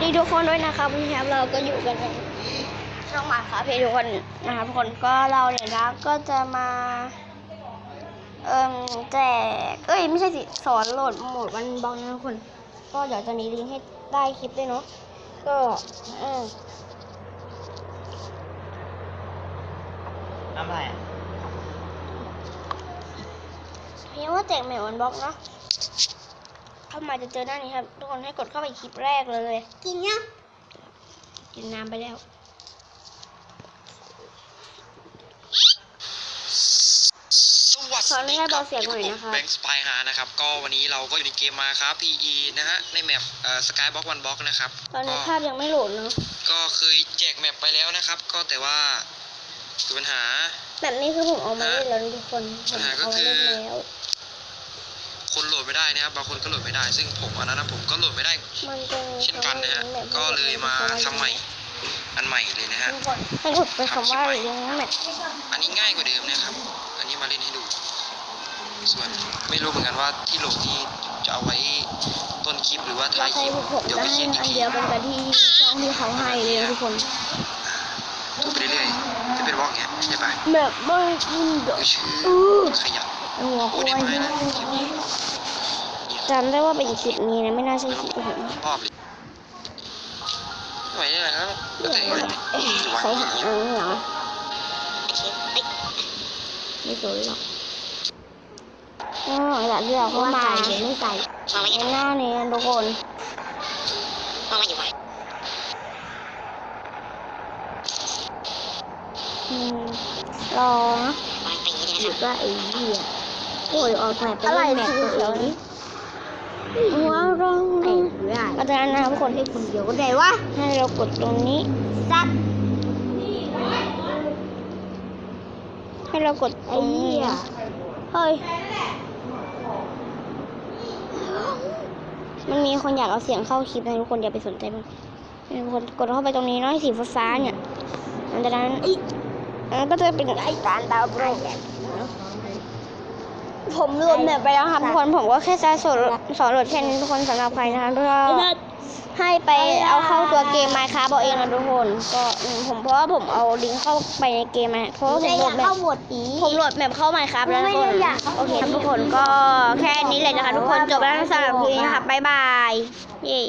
ดีทุกคนด้วยนะครับวันนี้ครับเราก็อยู่กันในช่องหมาคาเพทุกคนนะครับทุกคนก็เราเนี่ยนะก็จะมาเอ่มแจกเอ้ยไม่ใช่สิสอนโหลดโหมดวันบอลนะทุกคน ก็เดี๋ยวจะมีลิงก์ให้ได้คลิปด้วยเนาะก็เออน้ำอะไรอะเพียงว่าแจกแมววันบล็อกเนาะ เข้ามาจะเจอหน้านี้ครับ ทุกคนให้กดเข้าไปคลิปแรกเลย กินยังกินน้ำไปแล้วสวัสขออนุดีญาตคเบารับเสียงหน่อยนะคะแบงค์สปายฮานะครับ ก็วันนี้เราก็อยู่ในเกมมาครับ PE นะฮะ ในแมปเอ่อสกายบล็อกวันบล็อกนะครับ ตอนนี้ก็ภาพยังไม่โหลดเนาะ ก็เคยแจกแมปไปแล้วนะครับ ก็แต่ว่าคือปัญหา แบบนี้คือผมเอามาเล่นแล้วนะทุกคนผปัมญหาก็เอาคืมาอ เล่นแล้ว คนโหลด ไม่ได้นะครับบางคนก็โหลดไม่ได้ ซึ่งผมอันนั้นนะผมก็โหลดไม่ได้มันจะมีเช่นกันนะฮะก็เลยมาทำใหม่อันใหม่เลยนะฮะทุกคนให้กดไปคำว่าลิงก์แมทอันนี้ง่ายกว่าเดิมนะครับ อันนี้มาเล่นให้ดู ส่วนไม่รู้เหมือนกันว่าที่โหลดที่จะเอาไว้ต้นคลิปหรือว่าเราท้ายคใช้ลิปผมเดี๋ยวได้ไปเขียนอีกอันทีเดียวกันกับที่ช่องที่เขาให้เลยนะทุกคนทุบไปเรื่อยๆจะเป็นบล็อกอย่างเงี้ยใช่ปะแบบไม่ยินเดดูอกชื่ออู้ขยันหัวคโอ้วาได้ยไหมที่นะนั่นคลิปนี้ จำได้ว่าเป็นคลิปนี้นะไม่น่าใช่คลิปผมรอบเลยไม่ไหวได้แล้วแล้วแต่กันจะวางใช้อย่าหางงอันี้นนี้เหรอไม่สวยหรอกอ๋อหลังที่เราเข้ามาไม่ใส่ในหน้านี้ทุกคนอืมรอนะหรือว่าไอ้เหี้ยโอ้ยออกแมปไปเล่นแมปตัวเขีย วนี้ว้าวร้องร้องอาจารย์นะครับทุกคนให้คนเดียวก็ได้วะให้เรากดตรงนี้ซัดให้เรากดตรงนี้เฮ้ยมันมีคนอยากเอาเสียงเข้าคลิปนะทุกคนอย่าไปสนใจมันทุกคนกดเข้าไปตรงนี้เนาะสีฟ้าๆเนี่ยหลังจากนั้นเออก็จะเป็นไอการดาวน์โหลด ผมรวมแบบไปแล้วครับทุกคนผมก็แค่จะสอนสอนโหลดแค่นี้ทุกคนสำหรับใครนะคะก็ให้ไปเอาเข้าตัวเกมมาครับเอาเองนะทุกคน ก็อืมผมเพราะว่าผมเอาลิงก์เข้าไปในเกมมาเพราะว่าผมโหลดแบบผมโหลดแบบเข้ามาครับแล้วทุกคนโอเคครับทุกคนก็แค่นี้เลยนะคะ ทุกคนจบแล้วสำหรับคลิปนี้นะครับบ๊ายบายเย้